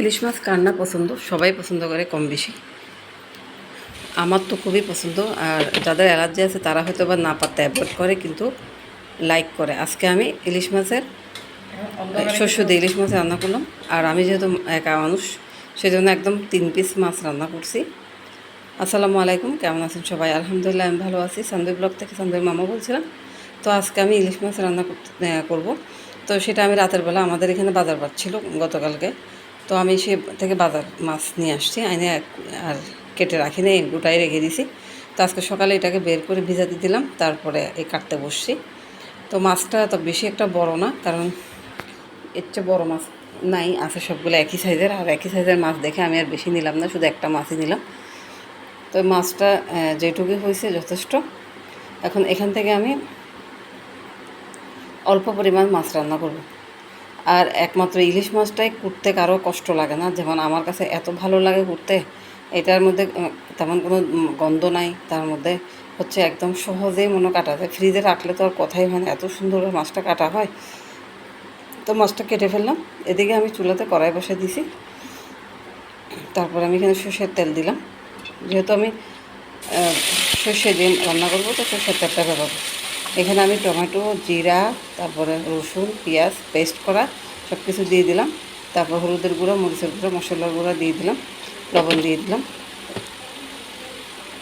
ইলিশ মাছ কার না পছন্দ, সবাই পছন্দ করে কম বেশি। আমার তো খুবই পছন্দ, আর যাদের অ্যালার্জি আছে তারা হয়তো বা না পারতে অ্যাভয়েড করে, কিন্তু লাইক করে। আজকে আমি ইলিশ মাছের শস্য দিয়ে ইলিশ মাছ রান্না করলাম, আর আমি যেহেতু একা মানুষ, সেজন্য একদম তিন পিস মাছ রান্না করছি। আসসালামু আলাইকুম, কেমন আছেন সবাই? আলহামদুলিল্লাহ, আমি ভালো আছি। সান্দুই ব্লগ থেকে সান্দুই মামা বলছিলাম, তো আজকে আমি ইলিশ মাছ রান্না করতে করব। তো সেটা আমি রাতের বেলা, আমাদের এখানে বাজার ছিল গতকালকে। তো আমি সে থেকে বাজার মাছ নিয়ে আসছি আইনে আর কেটে রাখি নাই গোটাই রেখে দিছি। তো আজকে সকালে এটাকে বের করে ভিজাতে দিলাম তারপরে এই কাটতে বসছি। তো মাছটা তো বেশি একটা বড় না কারণ এর চেয়ে বড়ো মাছ নাই আছে সবগুলো একই সাইজের আর একই সাইজের মাছ দেখে আমি আর বেশি নিলাম না শুধু একটা মাছই নিলাম। তো মাছটা আহ, যেটুকু হয়েছে যথেষ্ট। এখন এখান থেকে আমি অল্প পরিমাণ মাছ রান্না করব। আর একমাত্র ইলিশ মাছটাই কুটতে কারও কষ্ট লাগে না। যেমন আমার কাছে এত ভালো লাগে কুটতে, এটার মধ্যে তেমন কোনো গন্ধ নাই। তার মধ্যে হচ্ছে একদম সহজেই মনে কাটা যায়। ফ্রিজে রাখলে তো আর কথাই হয় না, এত সুন্দর মাছটা কাটা হয়। তো মাছটা কেটে ফেললাম। এদিকে আমি চুলাতে কড়াই বসে দিছি তারপর আমি এখানে সর্ষের তেল দিলাম। যেহেতু আমি সর্ষে দিয়ে রান্না করব, তো সর্ষের তেলটা ব্যবহার করব। এখানে আমি টমেটো, জিরা, তারপরে রসুন, পেঁয়াজ পেস্ট করা সব কিছু দিয়ে দিলাম। তারপর হলুদের গুঁড়ো, মরিচের গুঁড়ো, মশলার গুঁড়ো দিয়ে দিলাম, লবণ দিয়ে দিলাম।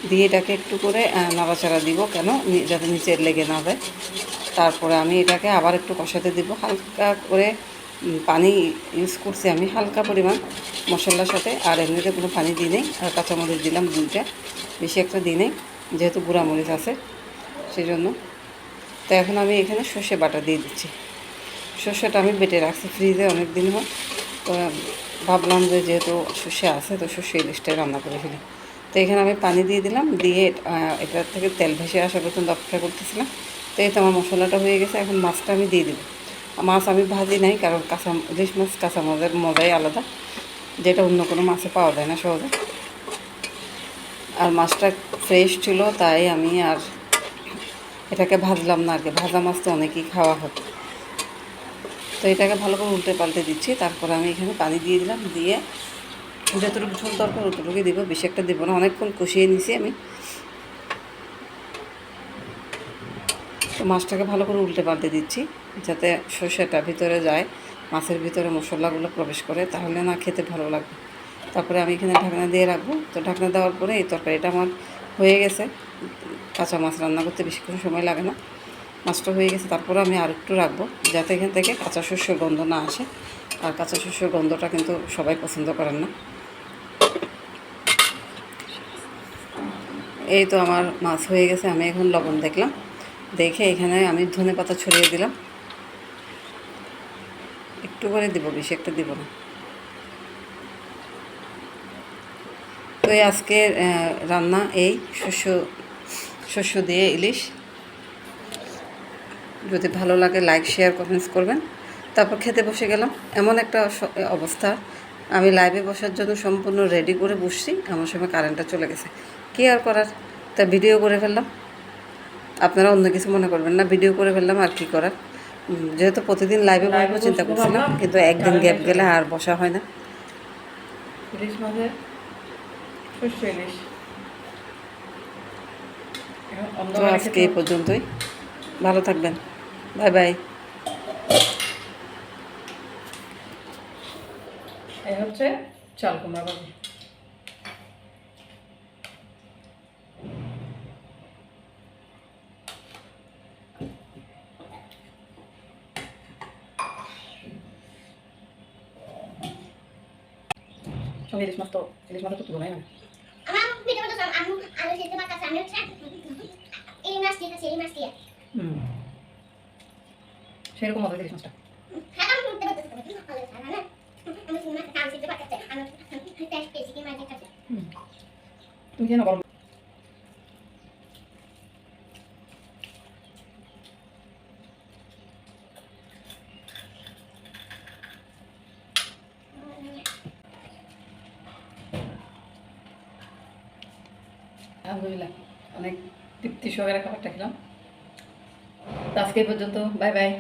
দিয়ে এটাকে একটু করে নাড়াচাড়া দিব কেন? যাতে নিচে লেগে না যায়। তারপরে আমি এটাকে আবার একটু কষাতে দিব। হালকা করে পানি ইউজ করছি আমি, হালকা পরিমাণ মশলার সাথে। আর এমনিতে কোনো পানি দিই নেই। আর কাঁচামরিচ দিলাম দুইটা। বেশি একটা দিই নেই, যেহেতু গুঁড়া মরিচ আছে সেই জন্য তো এখন আমি এখানে সর্ষে বাটা দিয়ে দিচ্ছি। সর্ষেটা আমি বেটে রাখছি ফ্রিজে অনেক দিন হয় তো ভাবলাম যে যেহেতু সর্ষে আছে, তো সর্ষে ইলিশটাই রান্না করে ফেলি। তো এখানে আমি পানি দিয়ে দিলাম, দিয়ে এটার থেকে তেল ভেসে আসা পর্যন্ত অপেক্ষা করতেছিলাম তো এই তো আমার মশলাটা হয়ে গেছে, এখন মাছটা আমি দিয়ে দিব মাছ আমি ভাজি নাই, কারণ কাঁচা ইলিশ মাছ, কাঁচা মাছের মজাই আলাদা। যেটা অন্য কোনো মাছে পাওয়া যায় না সহজে। আর মাছটা ফ্রেশ ছিল, তাই আমি আর এটাকে ভাজলাম না আর কি ভাজা মাছ তো অনেকেই খাওয়া হতো তো এটাকে ভালো করে উল্টে পাল্টে দিচ্ছি। তারপরে আমি এখানে পানি দিয়ে দিলাম। দিয়ে যতটুকু ঝোল দরকার অতটুকুই দিব। বেশি একটা দিব না। অনেকক্ষণ কষিয়ে নিছি আমি। তো মাছটাকে ভালো করে উল্টে পাল্টে দিচ্ছি। যাতে সর্ষেটা ভিতরে যায়, মাছের ভিতরে মশলাগুলো প্রবেশ করে, তাহলে না খেতে ভালো লাগবে। তারপরে আমি এখানে ঢাকনা দিয়ে রাখব। তো ঢাকনা দেওয়ার পরে এই তরকারিটা আমার হয়ে গেছে। কাঁচা মাছ রান্না করতে বেশিক্ষণ সময় লাগে না। মাছটা হয়ে গেছে, তারপরে আমি আর একটু রাখব যাতে এখান থেকে কাঁচা শস্যের গন্ধ না আসে। আর কাঁচা শস্যের গন্ধটা কিন্তু সবাই পছন্দ করেন না। এই তো আমার মাছ হয়ে গেছে, আমি এখন লবণ দেখলাম। দেখে এখানে আমি ধনে পাতা ছড়িয়ে দিলাম। একটু করে দিব, বেশি একটা দিব না। তো এই আজকের রান্না এই শস্য শস্য দিয়ে ইলিশ। যদি ভালো লাগে লাইক শেয়ার কমেন্টস করবেন। তারপর খেতে বসে গেলাম। এমন একটা অবস্থা। আমি লাইভে বসার জন্য সম্পূর্ণ রেডি করে বসছি। এমন সময় কারেন্টটা চলে গেছে। কী আর করার? তা ভিডিও করে ফেললাম। আপনারা অন্য কিছু মনে করবেন না। ভিডিও করে ফেললাম আর কি করার? যেহেতু প্রতিদিন লাইভে বসবো, চিন্তা করছিলাম। কিন্তু একদিন গ্যাপ গেলে আর বসা হয় না ইলিশ মাঝে শস্য ইলিশ এখন তো আজকে এই পর্যন্তই। ভালো থাকবেন। Bye bye. এই হচ্ছে চাল কুমড়া ভাজি সঙ্গে ইলিশ মাছ তো ইলিশ মাছ তো তুলো নাই না আমার ভিডিও তো আমি আলু সেদ্ধ বা কাঁচা আমি হচ্ছে এই মাছ দিয়ে খাচ্ছি এই মাছ দিয়ে হুম সেরকম মজা ইলিশ মাছটা হ্যাঁ আমি উঠতে পারতেছি না কিন্তু আলু ছাড়া না আমি শুনে মাছ আলু সেদ্ধ বা কাঁচা আমি টেস্ট পেয়েছি কি মাছ দিয়ে খাচ্ছি হুম তুমি কেন গরম আলহামদুলিল্লাহ অনেক তৃপ্তি সহকারে খাবারটা খেলাম। আজকে পর্যন্ত বাই বাই।